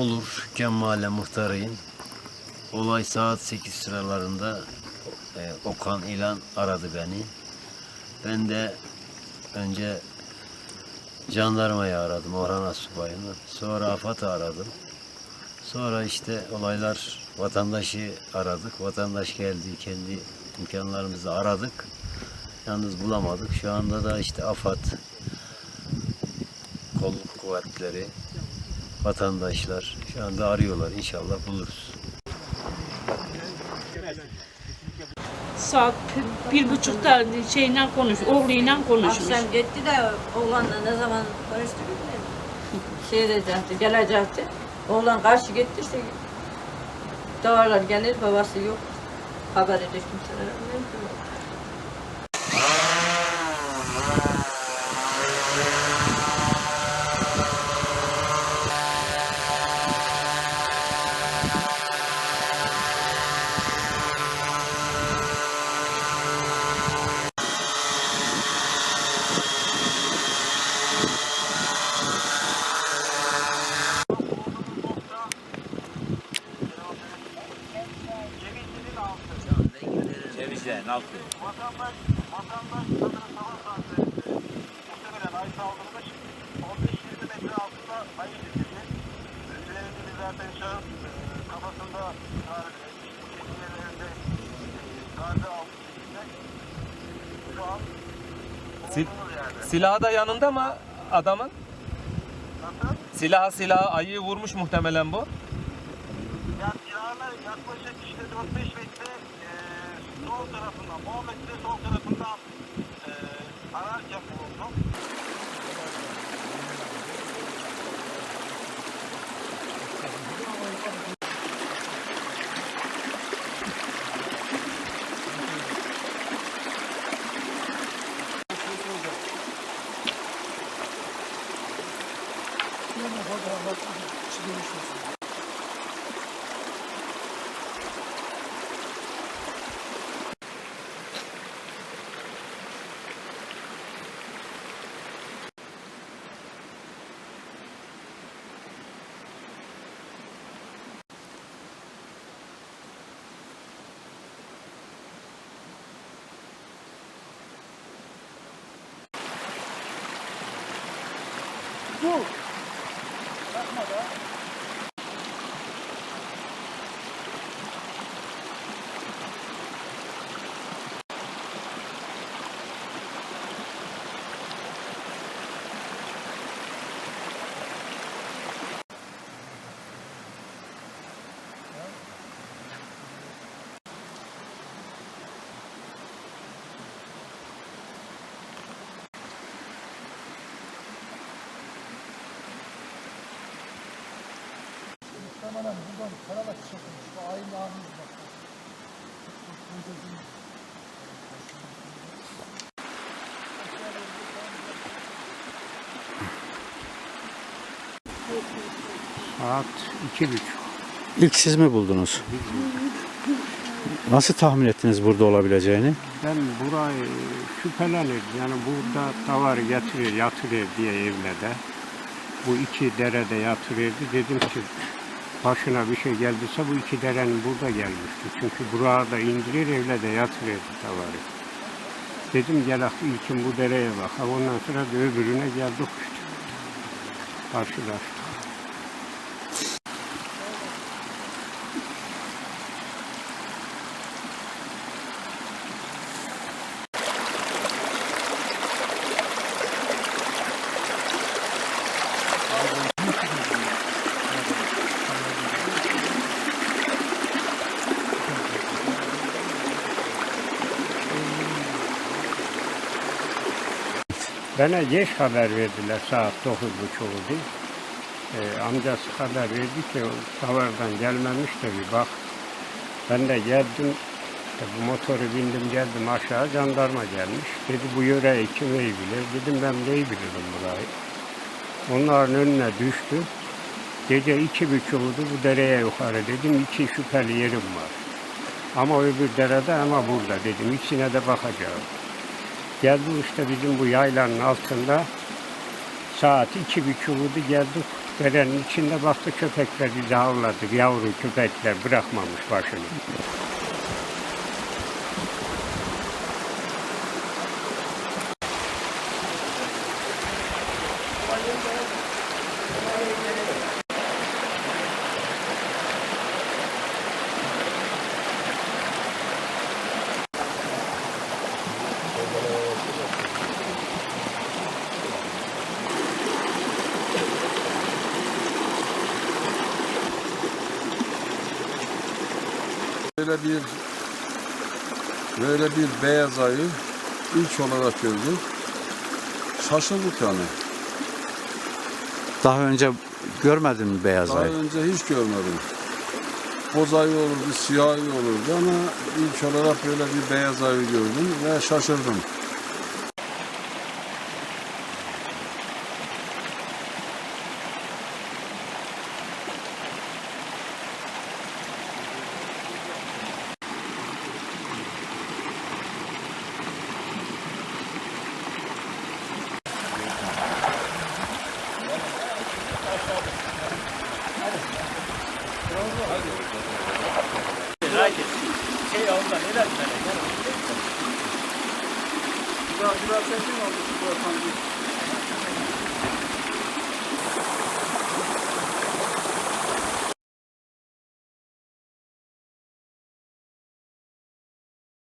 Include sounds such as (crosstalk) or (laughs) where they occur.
Olur Ken Mahalle muhtarıyım. Olay saat 8 sıralarında e, Okan İlan aradı beni. Ben de önce jandarmayı aradım Orhan Asubay'ını. Sonra AFAD'ı aradım. Sonra işte olaylar vatandaşı aradık. Vatandaş geldi kendi imkanlarımızla aradık. Yalnız bulamadık. Şu anda da işte AFAD, kolluk kuvvetleri, vatandaşlar şu anda arıyorlar. İnşallah buluruz. Saat bir buçukta şeyle konuş, oğluyla konuşmuş. Akşam gitti de oğlanla ne zaman konuştu bilmiyorum. (laughs) Şey diyecekti, gelecekti. Oğlan karşı gitti işte. Davarlar gelir, babası yok. Haber edecek kimselere. Ki. Cevizlerin altı. Vatandaş, vatandaş sanırım sabah saatlerinde muhtemelen ay saldırmış 15-20 metre altında ayı getirdi. Üzerinde de zaten şahıs e, kafasında darbe, çekmelerinde e, darbe almış şekilde. Şu an Sil silahı da yanında mı adamın? Nasıl? Silahı silahı ayıyı vurmuş muhtemelen bu. Ya silahla yaklaşık işte 4-5 metre sol tarafından, 10 metre sol tarafından e, ararken Bu. Bakma da. Bulundu. Saat iki buçuk. İlk siz mi buldunuz? Nasıl tahmin ettiniz burada olabileceğini? Ben burayı şüphelenir. Yani burada davarı getirir, yatırır diye evlerde. Bu iki derede yatırırdı. Dedim ki başına bir şey geldiyse bu iki derenin burada gelmişti. Çünkü burada indirir evlerde yatırırdı davarı. Dedim gel ak ilkin bu dereye bak. Ondan sonra da öbürüne geldik işte. Karşılaştık. Bana geç haber verdiler saat dokuz buçuk oldu. Ee, amcası haber verdi ki davardan gelmemiş de bir bak. Ben de geldim, işte bu motoru bindim geldim aşağı jandarma gelmiş. Dedi bu yöreyi kim iyi bilir? Dedim ben neyi bilirim burayı. Onların önüne düştü. Gece iki buçuk oldu bu dereye yukarı dedim iki şüpheli yerim var. Ama öbür derede ama burada dedim ikisine de bakacağım. Geldik işte bizim bu yaylanın altında saat iki buçuk oldu geldik Derenin içinde baktı köpekler bizi havladı. Yavru köpekler bırakmamış başını. Böyle bir böyle bir beyaz ayı ilk olarak gördük. Şaşırdık yani. Daha önce görmedin mi beyaz Daha ayı? önce hiç görmedim. Boz ayı olurdu, siyah ayı olurdu ama ilk olarak böyle bir beyaz ayı gördüm ve şaşırdım. Biraz, biraz seçim oldu.